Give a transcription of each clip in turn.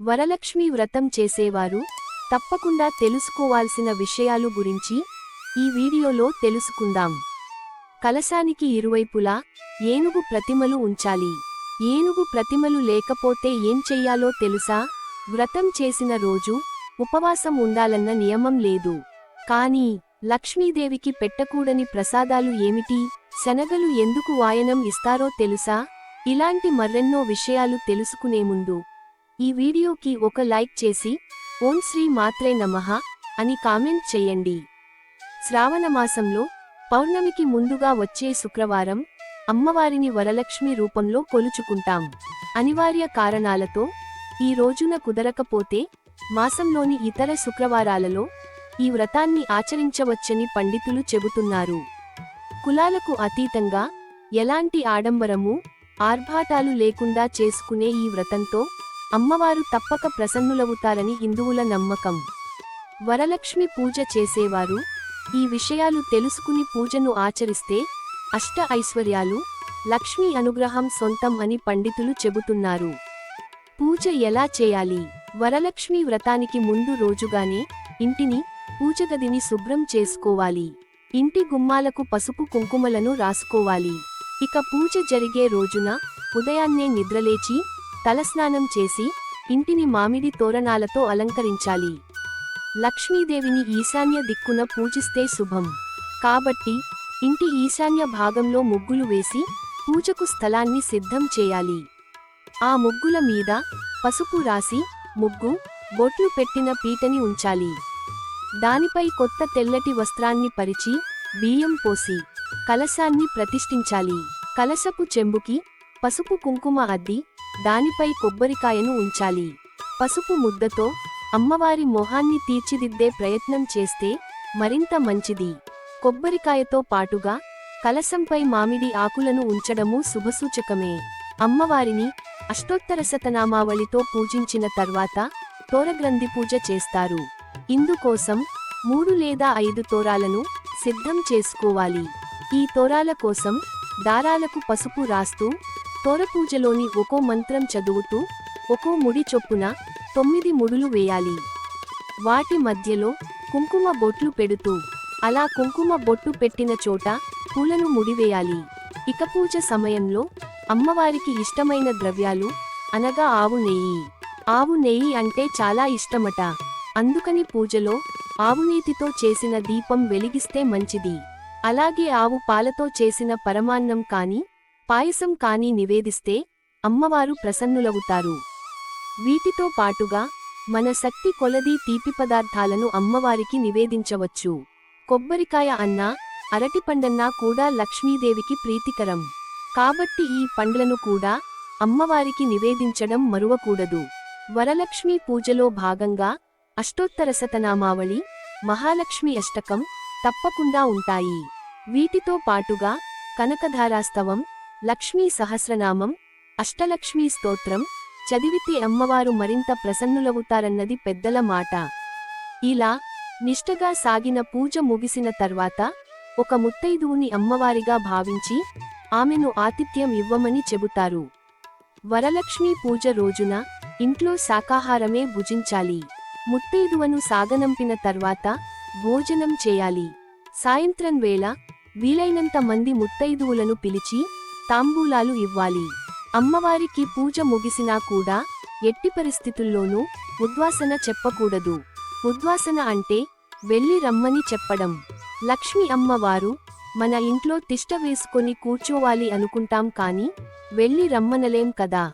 వరలక్ష్మి వ్రతం చేసేవారు తప్పకుండా తెలుసుకోవాల్సిన విషయాలు గురించి ఈ వీడియోలో తెలుసుకుందాం. కలశానికి ఇరువైపులా ఏనుగు ప్రతిమలు ఉంచాలి. ఏనుగు ప్రతిమలు లేకపోతే ఏం చెయ్యాలో తెలుసా? వ్రతం చేసిన రోజు ఉపవాసం ఉండాలన్న నియమం లేదు. కానీ లక్ష్మీదేవికి పెట్టకూడని ప్రసాదాలు ఏమిటి? శనగలు ఎందుకు వాయనం ఇస్తారో తెలుసా? ఇలాంటి మరెన్నో విషయాలు తెలుసుకునే ముందు ఈ వీడియోకి ఒక లైక్ చేసి ఓం శ్రీ మాత్రే నమః అని కామెంట్ చెయ్యండి శ్రావణమాసంలో పౌర్ణమికి ముందుగా వచ్చే శుక్రవారం అమ్మవారిని వరలక్ష్మి రూపంలో కొలుచుకుంటాం. అనివార్య కారణాలతో ఈ రోజున కుదరకపోతే మాసంలోని ఇతర శుక్రవారాలలో ఈ వ్రతాన్ని ఆచరించవచ్చని పండితులు చెబుతున్నారు. కులాలకు అతీతంగా ఎలాంటి ఆడంబరము ఆర్భాటాలు లేకుండా చేసుకునే ఈ వ్రతంతో అమ్మవారు తప్పక ప్రసన్నులవుతారని హిందువుల నమ్మకం. వరలక్ష్మి పూజ చేసేవారు. ఈ విషయాలు తెలుసుకుని పూజను ఆచరిస్తే అష్ట ఐశ్వర్యాలు లక్ష్మీ అనుగ్రహం సొంతం అని పండితులు చెబుతున్నారు. పూజ ఎలా చేయాలి? వరలక్ష్మి వ్రతానికి ముందు రోజుగానే ఇంటిని పూజగదిని శుభ్రం చేసుకోవాలి. ఇంటి గుమ్మాలకు పసుపు కుంకుమలను రాసుకోవాలి. ఇక పూజ జరిగే రోజున ఉదయాన్నే నిద్రలేచి తలస్నానం చేసి ఇంటిని మామిడి తోరణాలతో అలంకరించాలి. లక్ష్మీదేవిని ఈశాన్య దిక్కున పూజిస్తే శుభం. కాబట్టి ఇంటి ఈశాన్య భాగంలో ముగ్గులు వేసి పూజకు స్థలాన్ని సిద్ధం చేయాలి. ఆ ముగ్గుల మీద పసుపు రాసి ముగ్గు బొట్లు పెట్టిన పీటని ఉంచాలి. దానిపై కొత్త తెల్లటి వస్త్రాన్ని పరిచి బియ్యం పోసి కలశాన్ని ప్రతిష్ఠించాలి. కలశపు చెంబుకి పసుపు కుంకుమ అద్ది దానిపై కొబ్బరికాయను ఉంచాలి. పసుపు ముద్దతో అమ్మవారి మొహాన్ని తీర్చిదిద్దే ప్రయత్నం చేస్తే మరింత మంచిది. కొబ్బరికాయతో పాటుగా కలశంపై మామిడి ఆకులను ఉంచడము శుభసూచకమే. అమ్మవారిని అష్టోత్తరశతనామావళితో పూజించిన తర్వాత తోరగ్రంథి పూజ చేస్తారు. ఇందుకోసం మూడు లేదా ఐదు తోరాలను సిద్ధం చేసుకోవాలి. ఈ తోరాల కోసం దారాలకు పసుపు రాస్తూ తోరపూజలోని ఒక్కో మంత్రం చదువుతూ ఒక్కో ముడి చొప్పున తొమ్మిది ముడులు వేయాలి. వాటి మధ్యలో కుంకుమ బొట్లు పెడుతూ అలా కుంకుమ బొట్టు పెట్టిన చోట పూలను ముడివేయాలి ఇక పూజ సమయంలో అమ్మవారికి ఇష్టమైన ద్రవ్యాలు అనగా ఆవు నెయ్యి. ఆవు నెయ్యి అంటే చాలా ఇష్టమట. అందుకని పూజలో ఆవునేతితో చేసిన దీపం వెలిగిస్తే మంచిది. అలాగే ఆవు పాలతో చేసిన పరమాన్నం కాని పాయసం కాని నివేదిస్తే అమ్మవారు ప్రసన్నులవుతారు. వీటితో పాటుగా మన శక్తి కొలది తీపి పదార్థాలను అమ్మవారికి నివేదించవచ్చు. కొబ్బరికాయ అన్నా అరటిపండన్నా కూడా లక్ష్మీదేవికి ప్రీతికరం. కాబట్టి ఈ పండ్లను కూడా అమ్మవారికి నివేదించడం మరువకూడదు. వరలక్ష్మి పూజలో భాగంగా అష్టోత్తరశతనామావళి మహాలక్ష్మి అష్టకం తప్పకుండా ఉంటాయి. వీటితో పాటుగా కనకధారాస్తవం లక్ష్మీ సహస్రనామం అష్టలక్ష్మీ స్తోత్రం చదివితే అమ్మవారు మరింత ప్రసన్నులవుతారన్నది పెద్దల మాట. ఇలా నిష్టగా సాగిన పూజ ముగిసిన తర్వాత ఒక ముత్తైదువుని అమ్మవారిగా భావించి ఆమెను ఆతిథ్యం ఇవ్వమని చెబుతారు. వరలక్ష్మీ పూజ రోజున ఇంట్లో శాకాహారమే భుజించాలి. ముత్తైదువను సాగనంపిన తర్వాత భోజనం చేయాలి. సాయంత్రం వేళ వీలైనంత మంది ముత్తైదువులను పిలిచి తాంబూలాలు ఇవ్వాలి. అమ్మవారికి పూజ ముగిసినా కూడా ఎట్టి పరిస్థితుల్లోనూ ఉద్వాసన చెప్పకూడదు. ఉద్వాసన అంటే వెళ్ళి రమ్మని చెప్పడం. లక్ష్మి అమ్మవారు మన ఇంట్లో తిష్ట వేసుకొని కూర్చోవాలి అనుకుంటాం కాని వెళ్ళి రమ్మనలేం కదా?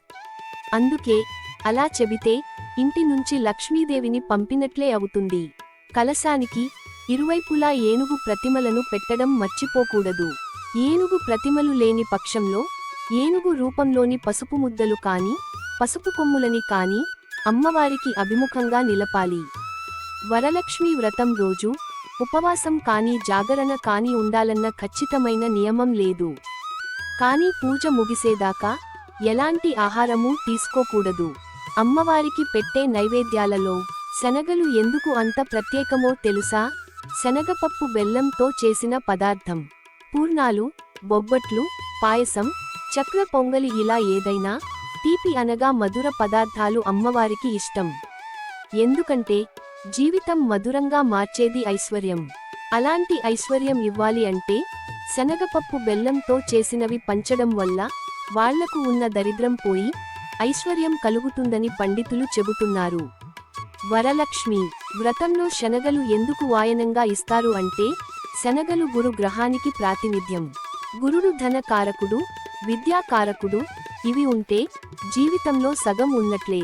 అందుకే అలా చెబితే ఇంటి నుంచి లక్ష్మీదేవిని పంపినట్లే అవుతుంది. కలశానికి ఇరువైపులా ఏనుగు ప్రతిమలను పెట్టడం మర్చిపోకూడదు. ఏనుగు ప్రతిమలు లేని పక్షంలో ఏనుగు రూపంలోని పసుపు ముద్దలు కాని పసుపు కొమ్ములని కాని అమ్మవారికి అభిముఖంగా నిలపాలి. వరలక్ష్మి వ్రతం రోజు ఉపవాసం కాని జాగరణ కాని ఉండాలన్న ఖచ్చితమైన నియమం లేదు. కానీ పూజ ముగిసేదాకా ఎలాంటి ఆహారమూ తీసుకోకూడదు. అమ్మవారికి పెట్టే నైవేద్యాలలో శనగలు ఎందుకు అంత ప్రత్యేకమో తెలుసా? శనగపప్పు బెల్లంతో చేసిన పదార్థం. పూర్ణాలు బొబ్బట్లు పాయసం చక్ర పొంగలి ఇలా ఏదైనా తీపి అనగా మధుర పదార్థాలు అమ్మవారికి ఇష్టం. ఎందుకంటే జీవితం మధురంగా మార్చేది ఐశ్వర్యం. అలాంటి ఐశ్వర్యం ఇవ్వాలి అంటే శనగపప్పు బెల్లంతో చేసినవి పంచడం వల్ల వాళ్ళకు ఉన్న దరిద్రం పోయి ఐశ్వర్యం కలుగుతుందని పండితులు చెబుతున్నారు. వరలక్ష్మి వ్రతంలో శనగలు ఎందుకు వాయనంగా ఇస్తారు అంటే శనగలు గురు గ్రహానికి ప్రాతినిధ్యం గురుడు ధన కారకుడు విద్యా కారకుడు ఇవి ఉంటే జీవితంలో సగం ఉన్నట్లే.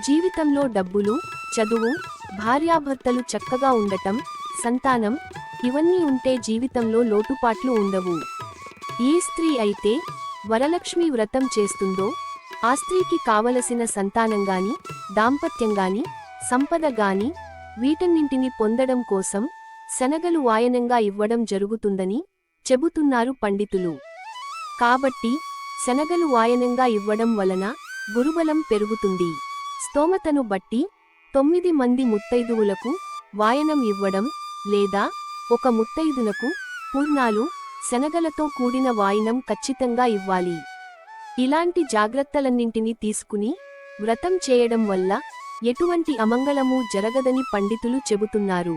జీవితంలో డబ్బులు చదువు భార్యాభర్తలు చక్కగా ఉండటం సంతానం ఇవన్నీ ఉంటే జీవితంలో లోటుపాట్లు ఉండవు. ఏ స్త్రీ అయితే వరలక్ష్మి వ్రతం చేస్తుందో ఆ స్త్రీకి కావలసిన సంతానంగాని దాంపత్యంగాని సంపద గాని వీటన్నింటిని పొందడం కోసం శనగలు వాయనంగా ఇవ్వడం జరుగుతుందని చెబుతున్నారు పండితులు. కాబట్టి శనగలు వాయనంగా ఇవ్వడం వలన గురుబలం పెరుగుతుంది. స్తోమతను బట్టి తొమ్మిది మంది ముత్తైదువులకు వాయనం ఇవ్వడం లేదా ఒక ముత్తైదునకు పూర్ణాలు శనగలతో కూడిన వాయినం ఖచ్చితంగా ఇవ్వాలి. ఇలాంటి జాగ్రత్తలన్నింటినీ తీసుకుని వ్రతం చేయడం వల్ల ఎటువంటి అమంగళమూ జరగదని పండితులు చెబుతున్నారు.